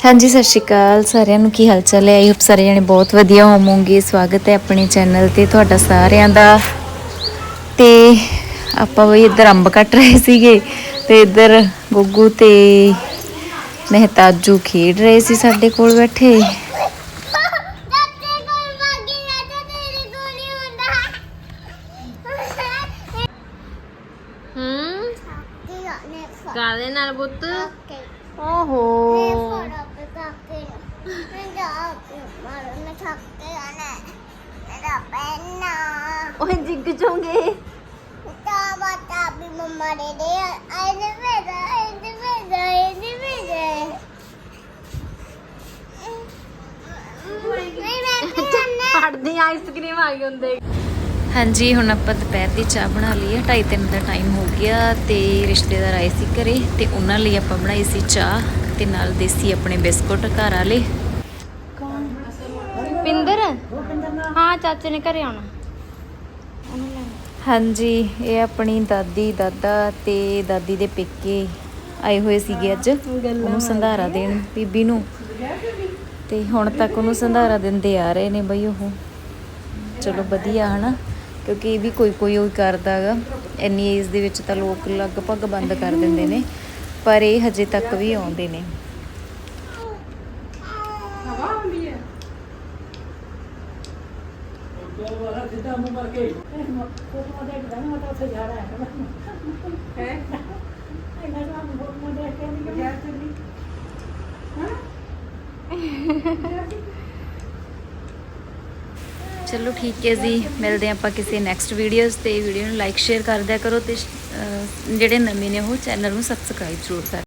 ਹਾਂਜੀ ਸਤਿ ਸ਼੍ਰੀ ਅਕਾਲ। ਸਾਰਿਆਂ ਨੂੰ ਕੀ ਹਾਲ ਚਾਲ ਹੈ? ਆਈ ਹੋਪ ਸਾਰੇ ਜਣੇ ਬਹੁਤ ਵਧੀਆ ਹੋਵੋਗੇ। ਸਵਾਗਤ ਹੈ ਆਪਣੇ ਚੈਨਲ ਤੇ ਤੁਹਾਡਾ ਸਾਰਿਆਂ ਦਾ। ਤੇ ਆਪਾਂ ਵੀ ਇੱਧਰ ਅੰਬ ਕੱਟ ਰਹੇ ਸੀਗੇ ਤੇ ਇੱਧਰ ਗੁੱਗੂ ਤੇ ਮਹਿਤਾਜੂ ਖੇਡ ਰਹੇ ਸੀ ਸਾਡੇ ਕੋਲ ਬੈਠੇ। ਕਾਦੇ ਨਾਲ ਕੇ ਓਹੋ। ਓਏ ਜਿੱਗ ਚੋਂਗੇ ਤਾਂ ਬਾਤਾ ਵੀ ਮੰਮਾ ਦੇ ਦੇ ਆਏ ਨੇ ਵੇਦਾ ਆਏ ਨੇ ਵੇਦਾ ਆਏ ਨੇ ਵੇਦਾ ਹੜਦੀ ਆਈਸਕ੍ਰੀਮ ਆ ਗਈ ਹੁੰਦੇ। ਹਾਂਜੀ ਹੁਣ ਆਪਾਂ ਦੁਪਹਿਰ ਦੀ ਚਾਹ ਬਣਾ ਲਈ ਹੈ 2:30 ਦਾ ਟਾਈਮ ਹੋ ਗਿਆ ਤੇ ਰਿਸ਼ਤੇਦਾਰ ਆਏ ਸੀ ਘਰੇ ਤੇ ਉਹਨਾਂ ਲਈ ਆਪਾਂ ਬਣਾਈ ਸੀ ਚਾਹ ਤੇ ਨਾਲ ਦੇਸੀ ਆਪਣੇ ਬਿਸਕੁਟ ਘਰ ਵਾਲੇ। ਪਿੰਦਰ? ਹਾਂ ਚਾਚੇ ਨੇ ਘਰੇ ਆਉਣਾ। ਹਾਂਜੀ ਇਹ ਆਪਣੀ ਦਾਦੀ ਦਾਦਾ ਤੇ ਦਾਦੀ ਦੇ ਪੇਕੇ ਆਏ ਹੋਏ ਸੀਗੇ ਅੱਜ। ਉਹਨੂੰ ਸੰਧਾਰਾ ਦੇਣ ਬੀਬੀ ਨੂੰ। ਤੇ ਹੁਣ ਤੱਕ ਉਹਨੂੰ ਸੰਧਾਰਾ ਦਿੰਦੇ ਆ ਰਹੇ ਨੇ ਬਈ ਉਹ। ਚਲੋ ਵਧੀਆ ਹਨਾ? ਕਿਉਂਕਿ ਇਹ ਵੀ ਕੋਈ ਕੋਈ ਉਹ ਕਰਦਾਗਾ ਇੰਨੀ ਏਜ ਦੇ ਵਿੱਚ ਤਾਂ ਲੋਕ ਲਗਭਗ ਬੰਦ ਕਰ ਦਿੰਦੇ ਨੇ। ਪਰ ਇਹ ਹਜੇ ਤੱਕ ਵੀ ਆਉਂਦੇ ਨੇ। ਚਲੋ ਠੀਕ ਹੈ ਜੀ, ਮਿਲਦੇ ਹਾਂ ਆਪਾਂ ਕਿਸੇ ਨੈਕਸਟ ਵੀਡੀਓਜ਼ ਤੇ। ਵੀਡੀਓ ਨੂੰ ਲਾਈਕ ਸ਼ੇਅਰ ਕਰ ਦਿਆ ਕਰੋ ਤੇ ਜਿਹੜੇ ਨਵੇਂ ਨੇ ਉਹ ਚੈਨਲ ਨੂੰ ਸਬਸਕ੍ਰਾਈਬ ਜ਼ਰੂਰ ਕਰ